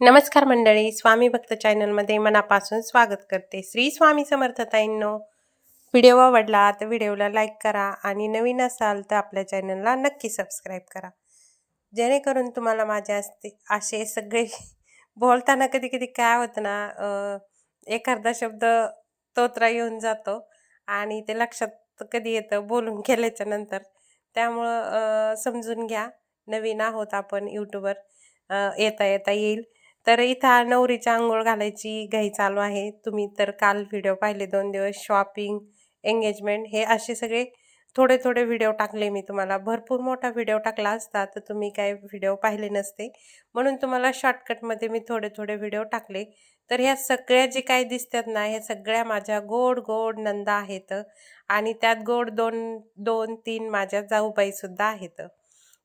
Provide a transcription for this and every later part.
नमस्कार मंडळी स्वामी भक्त चॅनलमध्ये मनापासून स्वागत करते श्री स्वामी समर्थताईंनो. व्हिडिओ आवडला तर व्हिडिओला लाईक करा आणि नवीन असाल तर आपल्या चॅनलला नक्की सबस्क्राईब करा. जेणेकरून तुम्हाला माझे असते असे सगळे बोलताना कधी कधी काय होतं ना एखादा शब्द तोत्रा येऊन जातो आणि ते लक्षात कधी येतं बोलून केल्याच्यानंतर. त्यामुळं समजून घ्या. नवीन आहोत आपण यूट्यूबवर. येता येता येईल. तर इथं नवरीची आंघोळ घालायची घाई चालू आहे. तुम्ही तर काल व्हिडिओ पाहिले दोन दिवस शॉपिंग एंगेजमेंट हे असे सगळे थोडे थोडे व्हिडिओ टाकले मी तुम्हाला. भरपूर मोठा व्हिडिओ टाकला असता तर तुम्ही काय व्हिडिओ पाहिले नसते. म्हणून तुम्हाला शॉर्टकटमध्ये मी थोडे थोडे व्हिडिओ टाकले. तर ह्या सगळ्या जे काही दिसतात ना ह्या सगळ्या माझ्या गोड गोड नंदा आहेत आणि त्यात गोड दोन दोन तीन माझ्या जाऊबाईसुद्धा आहेत.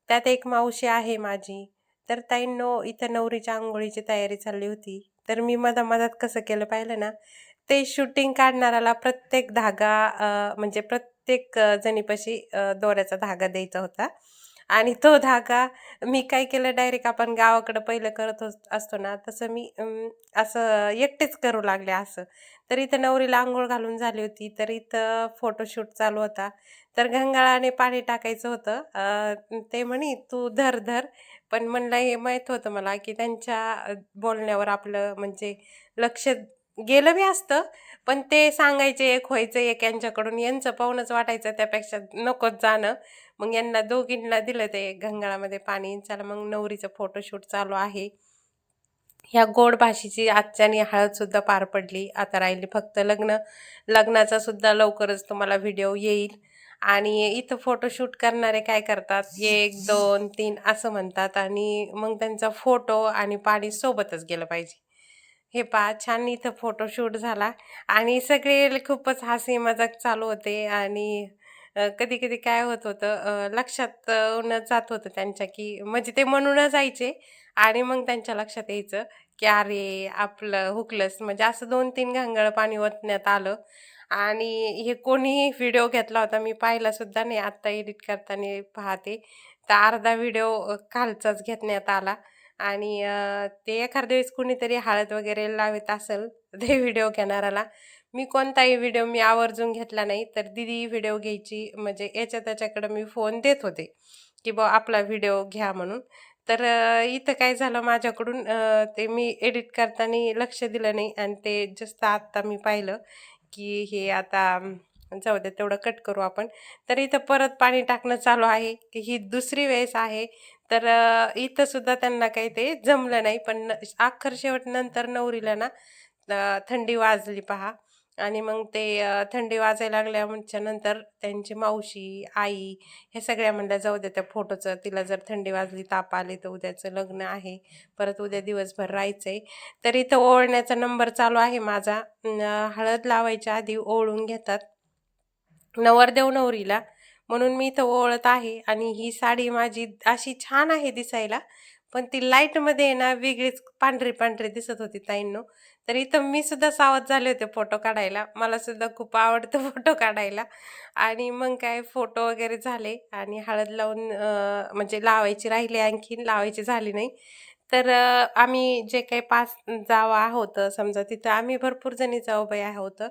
त्यात एक मावशी आहे माझी. तर ताईंनो इथं नवरीच्या आंघोळीची तयारी चालली होती. तर मी मधा मधात कसं केलं पाहिलं ना ते शूटिंग काढणाऱ्याला प्रत्येक धागा म्हणजे प्रत्येक जणीपाशी दोऱ्याचा धागा द्यायचा होता. आणि तो धागा मी काय केलं डायरेक्ट आपण गावाकडं पहिलं करत असतो ना तसं मी असं एकटेच करू लागले असं. तर इथं नवरीला आंघोळ घालून झाली होती तर इथं फोटोशूट चालू होता. तर घंगाळाने पाणी टाकायचं होतं. ते म्हणे तू धर धर. पण म्हणलं हे माहीत होतं मला की त्यांच्या बोलण्यावर आपलं म्हणजे लक्ष गेलं बी असतं पण ते सांगायचे एक व्हायचं एक यांच्याकडून यांचं पाहूनच वाटायचं त्यापेक्षा नकोच जाणं. मग यांना दोघींना दिलं ते गंगाळामध्ये पाणी. चला मग नवरीचं फोटोशूट चालू आहे. ह्या गोड भाषेची आजच्यानी हळदसुद्धा पार पडली. आता राहिली फक्त लग्न. लग्नाचा सुद्धा लवकरच तुम्हाला व्हिडिओ येईल. आणि इथं फोटोशूट करणारे काय करतात? एक दोन तीन असं म्हणतात. आणि मग त्यांचा फोटो आणि पाणी सोबतच गेलं पाहिजे. हे पहा छान इथं फोटोशूट झाला. आणि सगळे खूपच हसी मजाक चालू होते आणि कधी कधी काय होत होतं लक्षात न जात होतं त्यांच्या की म्हणजे ते म्हणून जायचे आणि मग त्यांच्या लक्षात यायचं की अरे आपलं हुकलंच म्हणजे असं दोन तीन घांगळ पाणी ओतण्यात आलं. आणि हे कोणीही व्हिडिओ घेतला होता मी पाहिला सुद्धा नाही. आत्ता एडिट करताना पाहते. तर अर्धा व्हिडिओ कालचाच घेतण्यात आला. आणि ते एखाद्या वेळेस कुणीतरी हळद वगैरे लावत असेल ते व्हिडिओ घेणाऱ्याला मी कोणताही व्हिडिओ मी आवर्जून घेतला नाही तर दिदी व्हिडिओ घ्यायची म्हणजे याच्या त्याच्याकडं मी फोन देत होते की बा आपला व्हिडिओ घ्या म्हणून. तर इथं काय झालं माझ्याकडून ते मी एडिट करताना लक्ष दिलं नाही आणि ते जस्ट आत्ता मी पाहिलं की हे आता जाऊ दे तेवढं कट करू आपण. तर इथं परत पाणी टाकणं चालू आहे की ही दुसरी वेळेस आहे तर इथं सुद्धा त्यांना काही ते जमलं नाही. पण न- शेवट नंतर नवरीला ना थंडी वाजली पहा. आणि मग ते थंडी वाजायला लागल्या नंतर त्यांची मावशी आई हे सगळ्या म्हणल्या जाऊ द्या त्या फोटोचं तिला जर थंडी वाजली ताप आले तर उद्याचं लग्न आहे. परत उद्या दिवसभर राहायचंय. तर इथं ओळण्याचा नंबर चालू आहे माझा. हळद लावायच्या आधी ओळून घेतात. नवरदेव नवरीला म्हणून मी इथं ओळत आहे आणि ही साडी माझी अशी छान आहे दिसायला. पण ती लाईटमध्ये आहे ना वेगळीच पांढरी पांढरी दिसत होती ताईंनो. तर इथं मी सुद्धा सावध झाले होते फोटो काढायला. मला सुद्धा खूप आवडतं फोटो काढायला. आणि मग काय फोटो वगैरे झाले आणि हळद लावून म्हणजे लावायची राहिली आणखीन लावायची झाली नाही. तर आम्ही जे काही पाच जावं आहोत समजा तिथं आम्ही भरपूर जणी जाऊबाई आहोत.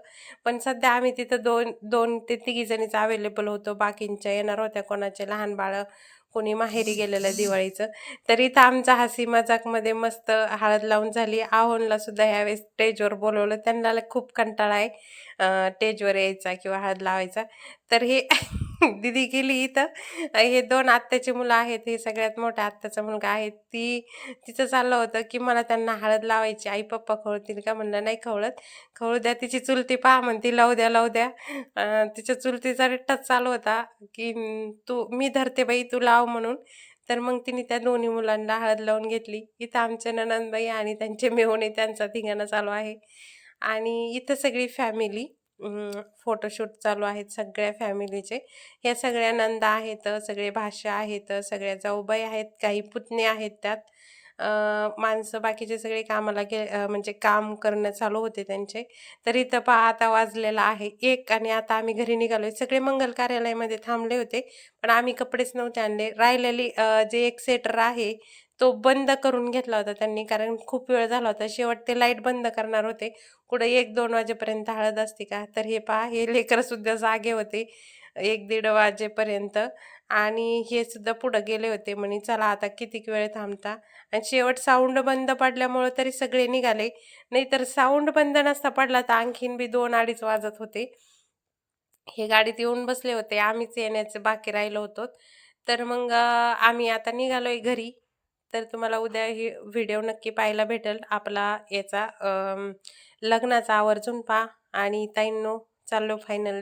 पण सध्या आम्ही तिथं दोन दोन ते तिघी जणीच अवेलेबल होतो. बाकींच्या येणार होत्या कोणाचे लहान बाळं कोणी माहेरी गेलेलं दिवाळीचं. तर इथं आमचा हसी मजाकमध्ये मस्त हळद लावून झाली. आहोनला सुद्धा ह्यावेळेस स्टेजवर बोलवलं. त्यांना लय खूप कंटाळा आहे स्टेजवर यायचा किंवा हळद लावायचा. तर हे दिदी गेली इथं. हे दोन आत्याची मुलं आहेत हे सगळ्यात मोठ्या आत्याचा मुलगा आहे. ती तिचं चाललं होतं की मला त्यांना हळद लावायची. आई पप्पा खवळतील का म्हणलं नाही खवळत. खवळू द्या तिची चुलती पहा म्हणती. लावू द्या लावू द्या. तिच्या चुलतीचा रिट्टाच चालू होता की तू मी धरते बाई तू लाव म्हणून. तर मग तिने त्या दोन्ही मुलांना हळद लावून घेतली. इथं आमच्या ननंदबाई आणि त्यांचे मेहुणे त्यांचा धिंगाणा चालू आहे. आणि इथं सगळी फॅमिली फोटोशूट चालू आहेत सगळ्या फॅमिलीचे. या सगळ्या नंदा आहेत सगळे भाषा आहेत सगळ्या जाऊबाई आहेत काही पुतणे आहेत त्यात. माणसं बाकीचे सगळे कामाला गे म्हणजे काम करणं चालू होते त्यांचे. तर इथं पहा आता वाजलेला आहे एक आणि आता आम्ही घरी निघालोय. सगळे मंगल कार्यालयामध्ये थांबले होते पण आम्ही कपडेच नव्हते आणले. राहिलेली जे एक सेटर आहे तो बंद करून घेतला होता त्यांनी कारण खूप वेळ झाला होता. शेवट ते लाइट बंद करणार होते. कुठं एक दोन वाजेपर्यंत हळद असते का? तर हे पहा हे लेकरंसुद्धा जागे होते. एक दीड वाजेपर्यंत आणि हे सुद्धा पुढं गेले होते. म्हणे चला आता कितीक वेळ थांबता? आणि शेवट साऊंड बंद पडल्यामुळं तरी सगळे निघाले. नाहीतर साऊंड बंद नसता पडला तर आणखीन बी दोन अडीच वाजत होते. हे गाडीत येऊन बसले होते. आम्हीच येण्याचे बाकी राहिलो होतो. तर मग आम्ही आता निघालोय घरी. तर तुम्हाला उद्या ही व्हिडिओ नक्की पाहायला भेटेल. आपला याचा लग्नाचा आवर्जून पहा. आणि ताईंनो चाललो फायनल